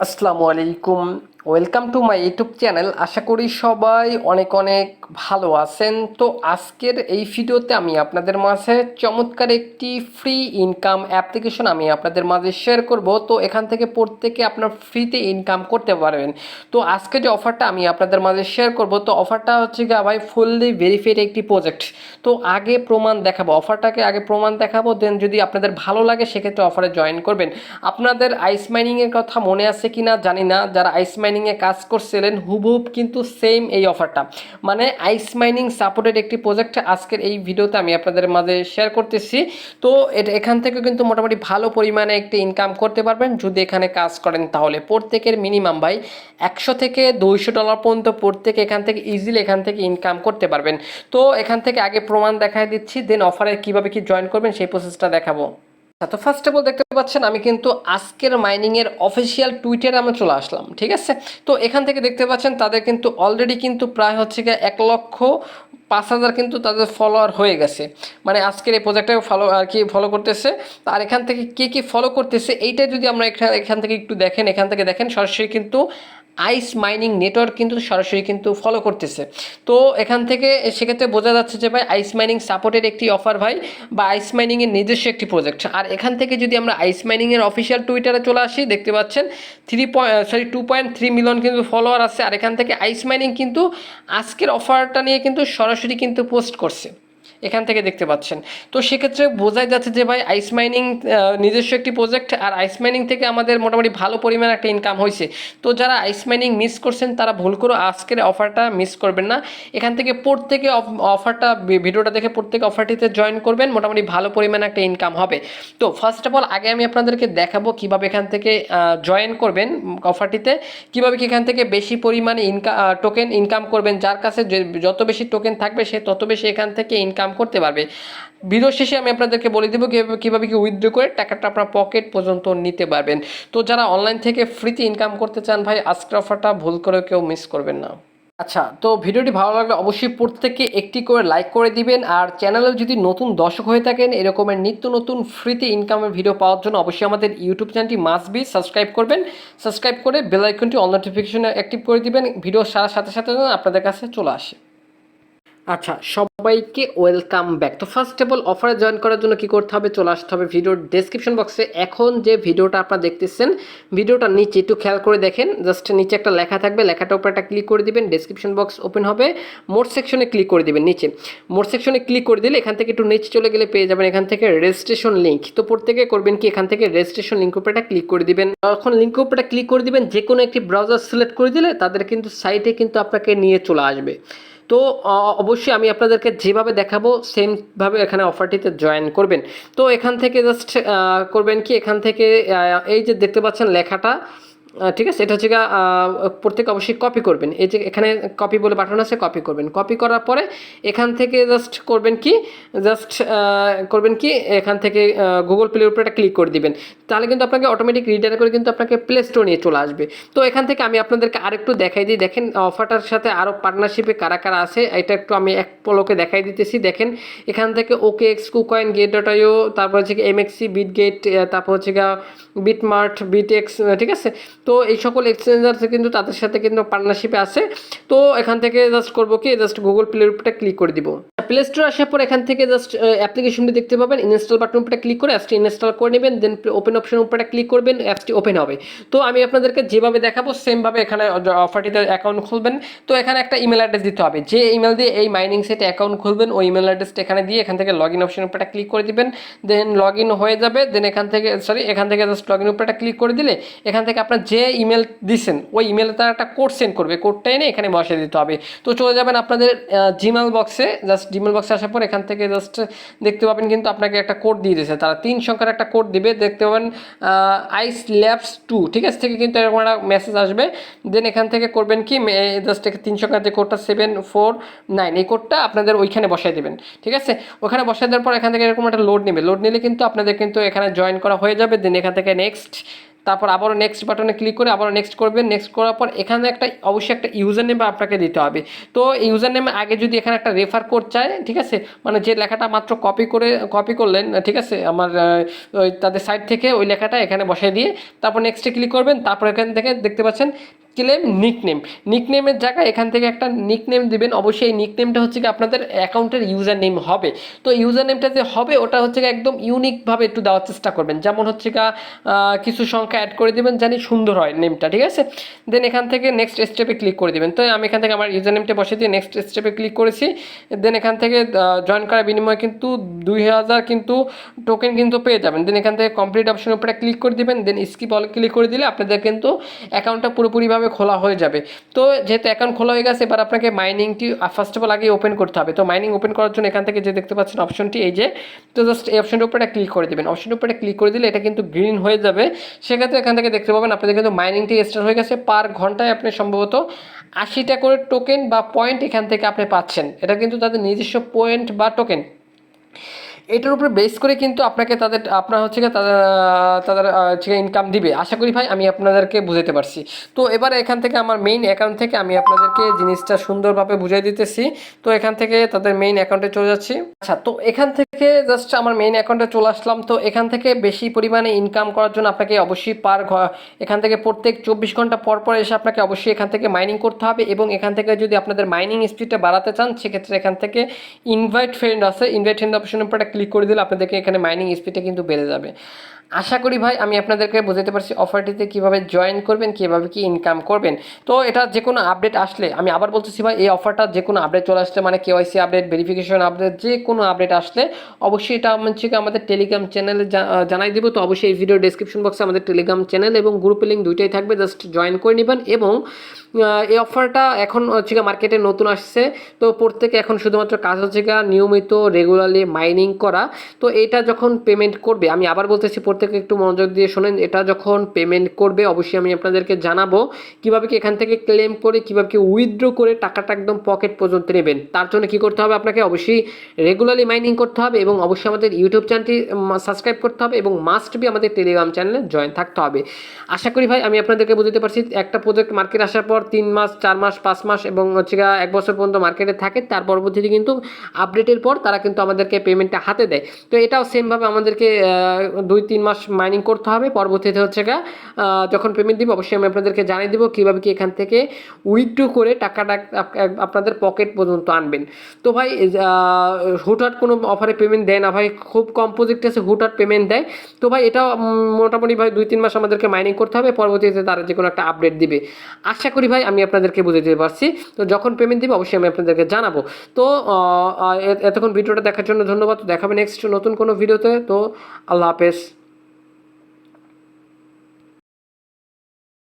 আসসালামু আলাইকুম। Welcome to my YouTube channel আশা করি সবাই অনেক অনেক ভালো আছেন। তো আজকের এই ভিডিওতে আমি আপনাদের মাঝে চমৎকার একটি ফ্রি ইনকাম অ্যাপ্লিকেশন আমি আপনাদের মাঝে শেয়ার করব। তো এখান থেকে প্রত্যেকে আপনার ফ্রিতে ইনকাম করতে পারবেন। তো আজকে যে অফারটা আমি আপনাদের মাঝে শেয়ার করব, তো অফারটা হচ্ছে গিয়ে ভাই ফুললি ভেরিফাইড একটি প্রজেক্ট তো আগে প্রমাণ দেখাবো। অফারটাকে আগে প্রমাণ দেখাবো। দেন যদি আপনাদের ভালো লাগে, সেক্ষেত্রে অফারে জয়েন করবেন। আপনাদের আইস মাইনিংয়ের কথা মনে আছে কি না জানি না। যারা আইস মাইনিংয়ে কাজ করছিলেন, হুবহুব কিন্তু সেম এই অফারটা মানে আইস মাইনিং সাপোর্টেড একটি প্রজেক্ট আজকের এই ভিডিওতে আমি আপনাদের মাঝে শেয়ার করতেছি। তো এটা এখান থেকে কিন্তু মোটামুটি ভালো পরিমাণে একটি ইনকাম করতে পারবেন যদি এখানে কাজ করেন তাহলে। প্রত্যেকের মিনিমাম ভাই একশো থেকে দুইশো ডলার পর্যন্ত প্রত্যেকে এখান থেকে ইজিলি এখান থেকে ইনকাম করতে পারবেন। তো এখান থেকে আগে প্রমাণ দেখায় দিচ্ছি দেন অফারে কীভাবে কি জয়েন করবেন সেই প্রসেসটা দেখাবো। তো ফার্স্ট অফ অল দেখতে পাচ্ছেন, আমি কিন্তু আজকের মাইনিংয়ের অফিসিয়াল টুইটারে আমি চলে আসলাম, ঠিক আছে? তো এখান থেকে দেখতে পাচ্ছেন, তাদের কিন্তু অলরেডি কিন্তু প্রায় হচ্ছে গিয়ে এক লক্ষ পাঁচ হাজার কিন্তু তাদের ফলোয়ার হয়ে গেছে। মানে আজকের এই প্রজেক্টটাকে ফলো আর কি ফলো করতেছে। আর এখান থেকে কে কে ফলো করতেছে এইটা যদি আমরা এখান এখান থেকে একটু দেখেন, এখান থেকে দেখেন, সরাসরি কিন্তু আইস মাইনিং নেটওয়ার্ক কিন্তু সরাসরি কিন্তু ফলো করতেছে। তো এখান থেকে সেক্ষেত্রে বোঝা যাচ্ছে যে ভাই আইস মাইনিং সাপোর্টের একটি অফার ভাই বা আইস মাইনিংয়ের নিজস্ব একটি প্রজেক্ট আর এখান থেকে যদি আমরা আইস মাইনিংয়ের অফিসিয়াল টুইটারে চলে আসি, দেখতে পাচ্ছেন three point sorry two point three million কিন্তু ফলোয়ার আছে। আর এখান থেকে আইস মাইনিং কিন্তু আজকের অফারটা নিয়ে কিন্তু সরাসরি কিন্তু পোস্ট করছে। এখান থেকে দেখতে পাচ্ছেন। তো সেক্ষেত্রে বোঝাই যাচ্ছে যে ভাই আইস মাইনিং নিজস্ব একটি প্রজেক্ট আর আইস মাইনিং থেকে আমাদের মোটামুটি ভালো পরিমাণ একটা ইনকাম হয়েছে। তো যারা আইস মাইনিং মিস করছেন, তারা ভুল করে আজকের অফারটা মিস করবেন না। এখান থেকে প্রত্যেকে অফারটা ভিডিওটা দেখে প্রত্যেকে অফারটিতে জয়েন করবেন, মোটামুটি ভালো পরিমাণে একটা ইনকাম হবে। তো ফার্স্ট অফ অল আগে আমি আপনাদেরকে দেখাবো কীভাবে এখান থেকে জয়েন করবেন অফারটিতে কীভাবে এখান থেকে বেশি পরিমাণে ইনকাম টোকেন ইনকাম করবেন, যার কাছে যত বেশি টোকেন থাকবে, সে তত বেশি এখান থেকে ইনকাম করতে পারবে। ভিডিও শেষে আমি আপনাদেরকে বলে দেবো কীভাবে কীভাবে কি উইথড্র করে টাকাটা আপনার পকেট পর্যন্ত নিতে পারবেন। তো যারা অনলাইন থেকে ফ্রিতে ইনকাম করতে চান ভাই, আজকের অফারটা ভুল করে কেউ মিস করবেন না। আচ্ছা তো ভিডিওটি ভালো লাগলে অবশ্যই প্রত্যেককে একটি করে লাইক করে দিবেন। আর চ্যানেলে যদি নতুন দর্শক হয়ে থাকেন, এরকমের নিত্য নতুন ফ্রিতে ইনকামের ভিডিও পাওয়ার জন্য অবশ্যই আমাদের ইউটিউব চ্যানেলটি মাস্ট বি সাবস্ক্রাইব করবেন। সাবস্ক্রাইব করে বেল আইকনটি অল নোটিফিকেশনে অ্যাক্টিভ করে দিবেন। ভিডিও সারার সাথে সাথে আপনাদের কাছে চলে আসে। আচ্ছা সবাইকে ওয়েলকাম ব্যাক। তো ফার্স্ট অফ অল অফারে জয়েন করার জন্য কি করতে হবে? চলে আসতে হবে ভিডিওর ডেসক্রিপশন বক্সে এখন যে ভিডিওটা আপনারা দেখতেছেন ভিডিওটা নিচে একটু খেয়াল করে দেখেন। জাস্ট নিচে একটা লেখা থাকবে লেখাটার উপর একটা ক্লিক করে দিবেন ডেসক্রিপশন বক্স ওপেন হবে। মোট সেকশনে ক্লিক করে দিবেন, নিচে। মোট সেকশনে ক্লিক করে দিলে এখান থেকে একটু নিচে চলে গেলে পেয়ে যাবেন এখান থেকে রেজিস্ট্রেশন লিঙ্ক তো প্রত্যেকে করবেন কি? এখান থেকে রেজিস্ট্রেশন লিঙ্ক একটা ক্লিক করে দিবেন। তখন লিঙ্ক উপরে একটা ক্লিক করে দিবেন যে কোনো একটি ব্রাউজার সিলেক্ট করে দিলে তাদের কিন্তু সাইটে কিন্তু আপনাকে নিয়ে চলে আসবে। তো অবশ্যই আমি আপনাদেরকে যেভাবে দেখাবো, সেমভাবে এখানে অফারটিতে জয়েন করবেন। তো এখান থেকে জাস্ট করবেন কি? এখান থেকে এই যে দেখতে পাচ্ছেন লেখাটা ঠিক আছে? এটা হচ্ছে প্রত্যেকে অবশ্যই কপি করবেন। এই যে এখানে কপি বলে বাটন আছে কপি করবেন। কপি করার পরে এখান থেকে জাস্ট করবেন কি? জাস্ট করবেন কি? এখান থেকে গুগল প্লের উপরে একটা ক্লিক করে দিবেন। তাহলে কিন্তু আপনাকে অটোমেটিক রিডার করে কিন্তু আপনাকে প্লে স্টোর নিয়ে চলে আসবে। তো এখান থেকে আমি আপনাদেরকে আরেকটু দেখাই দিই। দেখেন অফারটার সাথে আরও পার্টনারশিপে কারা কারা আছে, এটা একটু আমি এক পলকে দেখাই দিতেছি। দেখেন, এখান থেকে okay X KuCoin get dot IO তারপর হচ্ছে এম এমএক্সি বিট গেট তারপর হচ্ছে বিটমার্ট বিটেক্স ঠিক আছে? তো এই সকল এক্সচেঞ্জার কিন্তু তাদের সাথে কিন্তু পার্টনারশিপে আছে। তো এখান থেকে জাস্ট করব কি জাস্ট গুগল প্লের উপরে ক্লিক করে দিব। প্লে স্টোর আসার পর এখান থেকে জাস্ট অ্যাপ্লিকেশনটি দেখতে পাবেন। ইনস্টল বাটন উপরে ক্লিক করে অ্যাপসটি ইনস্টল করে নেবেন। দেন ওপেন অপশন উপরে ক্লিক করবেন অ্যাপসটি ওপেন হবে। তো আমি আপনাদেরকে যেভাবে দেখাবো সেমভাবে এখানে অফারটিতে অ্যাকাউন্ট খুলবেন। তো এখানে একটা ইমেল অ্যাড্রেস দিতে হবে। যে ইমেল দিয়ে এই মাইনিং সেটে অ্যাকাউন্ট খুলবেন, ওই ইমেল অ্যাড্রেসটা এখানে দিয়ে এখান থেকে লগ ইন অপশন উপরে ক্লিক করে দিবেন। দেন লগ ইন হয়ে যাবে। দেন এখান থেকে সরি এখান থেকে জাস্ট লগ ইন উপরে ক্লিক করে দিলে, এখান থেকে আপনার যে ইমেল দিছেন, ওই ইমেলে তারা একটা কোড সেন্ড করবে। কোডটা এনে এখানে বসিয়ে দিতে হবে। তো চলে যাবেন আপনাদের জিমেল বক্সে জাস্ট জিমেল বক্সে আসার পর এখান থেকে জাস্ট দেখতে পাবেন কিন্তু আপনাকে একটা কোড দিয়ে দিয়েছে। তারা তিন সংখ্যার একটা কোড দিবে। দেখতে পাবেন আইস ল্যাবস টু ঠিক আছে? থেকে কিন্তু এরকম একটা মেসেজ আসবে। দেন এখান থেকে করবেন কি? জাস্ট তিন সংখ্যার যে কোডটা সেভেন ফোর নাইন এই কোডটা আপনাদের ওইখানে বসাই দেবেন। ঠিক আছে? ওখানে বসাই দেওয়ার পর এখান থেকে এরকম একটা লোড নেবে। লোড নিলে কিন্তু আপনাদের কিন্তু এখানে জয়েন করা হয়ে যাবে। দেন এখান থেকে নেক্সট তারপর আবারও নেক্সট বাটনে ক্লিক করে আবারও নেক্সট করবেন। নেক্সট করার পর এখানে একটা অবশ্যই একটা ইউজার নেম আপনাকে দিতে হবে। তো ইউজার নেম আগে যদি এখানে একটা রেফার কোড চায়, ঠিক আছে? মানে যে লেখাটা মাত্র কপি করে কপি করলেন, ঠিক আছে? আমার তাদের সাইট থেকে ওই লেখাটা এখানে বসাই দিয়ে তারপর নেক্সটে ক্লিক করবেন। তারপর এখান থেকে দেখতে পাচ্ছেন ক্লেম নিকনেম নিকনেমের জায়গায় এখান থেকে একটা নিকনেম দিবেন। অবশ্যই এই নিকনেমটা হচ্ছে কি আপনাদের অ্যাকাউন্টের ইউজার নেম হবে। তো ইউজার নেমটা যে হবে, ওটা হচ্ছে কি একদম ইউনিকভাবে একটু দেওয়ার চেষ্টা করবেন। যেমন হচ্ছে গা কিছু সংখ্যা অ্যাড করে দেবেন জানি সুন্দর হয় নেমটা ঠিক আছে? দেন এখান থেকে নেক্সট স্টেপে ক্লিক করে দেবেন। তো আমি এখান থেকে আমার ইউজার নেমটা বসে দিয়ে নেক্সট স্টেপে ক্লিক করেছি। দেন এখান থেকে জয়েন করার বিনিময়ে কিন্তু দুই হাজার কিন্তু টোকেন কিন্তু পেয়ে যাবেন। দেন এখান থেকে কমপ্লিট অপশনের উপরে ক্লিক করে দেবেন। দেন স্কিপ অল ক্লিক করে দিলে আপনাদের কিন্তু অ্যাকাউন্টটা পুরোপুরিভাবে খোলা হয়ে যাবে? তো যেহেতু অ্যাকাউন্ট খোলা হয়ে গেছে, এবার আপনাকে মাইনিংটি ফার্স্ট অফ অল আগে ওপেন করতে হবে। তো মাইনিং ওপেন করার জন্য এখান থেকে যে দেখতে পাচ্ছেন অপশনটি এই যে, তো জাস্ট এই অপশনের উপরে ক্লিক করে দেবেন। অপশনের উপরে ক্লিক করে দিলে এটা কিন্তু গ্রিন হয়ে যাবে। সেক্ষেত্রে এখান থেকে দেখতে পাবেন, আপনাদের কিন্তু মাইনিংটি স্টার্ট হয়ে গেছে। পার ঘন্টায় আপনি সম্ভবত আশিটা করে টোকেন বা পয়েন্ট এখান থেকে আপনি পাচ্ছেন। এটা কিন্তু তাদের নিজস্ব পয়েন্ট বা টোকেন এটার উপরে বেস করে কিন্তু আপনাকে তাদের, আপনার হচ্ছে গিয়ে তাদের তাদের হচ্ছে ইনকাম দিবে। আশা করি ভাই, আমি আপনাদেরকে বুঝাতে পারছি। তো এবার এখান থেকে আমার মেইন অ্যাকাউন্ট থেকে আমি আপনাদেরকে জিনিসটা সুন্দরভাবে বুঝাই দিতেছি। তো এখান থেকে তাদের মেইন অ্যাকাউন্টে চলে যাচ্ছি। আচ্ছা তো এখান থেকে জাস্ট আমার মেইন অ্যাকাউন্টে চলে আসলাম। তো এখান থেকে বেশি পরিমাণে ইনকাম করার জন্য আপনাকে অবশ্যই পার এখান থেকে প্রত্যেক চব্বিশ ঘণ্টা পর পর এসে আপনাকে অবশ্যই এখান থেকে মাইনিং করতে হবে এবং এখান থেকে যদি আপনাদের মাইনিং স্পিডটা বাড়াতে চান, সেক্ষেত্রে এখান থেকে ইনভাইট ফ্রেন্ড আছে। ইনভাইট ফ্রেন্ড অপশনের উপর ক্লিক করে দিলে আপনাদেরকে এখানে মাইনিং স্পিডটা কিন্তু বেড়ে যাবে। আশা করি ভাই, আমি আপনাদেরকে বোঝাতে পারছি অফারটিতে কীভাবে জয়েন করবেন, কীভাবে কি ইনকাম করবেন। তো এটা যে কোনো আপডেট আসলে, আমি আবার বলতেছি ভাই, এই অফারটা যে কোনো আপডেট চলে আসলে মানে কেওয়াইসি আপডেট ভেরিফিকেশন আপডেট যে কোনো আপডেট আসলে, অবশ্যই এটা হচ্ছে আমাদের টেলিগ্রাম চ্যানেলে জানাই দেবো। তো অবশ্যই এই ভিডিও ডেসক্রিপশন বক্সে আমাদের টেলিগ্রাম চ্যানেল এবং গ্রুপ লিঙ্ক দুইটাই থাকবে জাস্ট জয়েন করে নেবেন এবং এই অফারটা এখন হচ্ছে মার্কেটে নতুন আসছে। তো প্রত্যেকে এখন শুধুমাত্র কাজ হচ্ছে নিয়মিত রেগুলারলি মাইনিং করা। তো এটা যখন পেমেন্ট করবে, আমি আবার বলতেছি প্রত্যেকে একটু মনোযোগ দিয়ে শোনেন, এটা যখন পেমেন্ট করবে অবশ্যই আমি আপনাদেরকে জানাব কীভাবে কি এখান থেকে ক্লেম করে, কীভাবে কি উইথড্র করে টাকাটা একদম পকেট পর্যন্ত নেবেন। তার জন্য কি করতে হবে আপনাকে অবশ্যই রেগুলারলি মাইনিং করতে হবে এবং অবশ্যই আমাদের ইউটিউব চ্যানেলটি সাবস্ক্রাইব করতে হবে এবং মাস্ট বি আমাদের টেলিগ্রাম চ্যানেলে জয়েন থাকতে হবে। আশা করি ভাই, আমি আপনাদেরকে বুঝতে পারছি, একটা প্রজেক্ট মার্কেট আসার পর তিন মাস, চার মাস, পাঁচ মাস এবং হচ্ছে এক বছর পর্যন্ত মার্কেটে থাকে, তার পরবর্তীতে কিন্তু আপডেটের পর তারা কিন্তু আমাদেরকে পেমেন্টটা হাতে দেয়। তো এটাও সেমভাবে আমাদেরকে দুই, তিন মাস মাইনিং করতে হবে। পরবর্তীতে হচ্ছে আহ, যখন পেমেন্ট দিব অবশ্যই আমি আপনাদেরকে জানিয়ে দিব কীভাবে কি এখান থেকে উইথড্র করে টাকাটা আপনাদের পকেট পর্যন্ত আনবেন। তো ভাই হুটহাট কোনো অফারে পেমেন্ট দেয় না ভাই খুব কম প্রজেক্ট আছে হুটহাট পেমেন্ট দেয়। তো ভাই উম, মোটামুটি ভাই দুই তিন মাস আমাদেরকে মাইনিং করতে হবে পরবর্তীতে তারা যে কোনো একটা আপডেট দিবে। আশা করি ভাই আমি আপনাদেরকে বুঝে দিতে পারছি। তো যখন পেমেন্ট দিবে অবশ্যই আমি আপনাদেরকে জানাব। তো এতক্ষণ ভিডিওটা দেখার জন্য ধন্যবাদ। দেখাবে নেক্সট নতুন কোনো ভিডিওতে। তো আল্লাহ হাফেজ।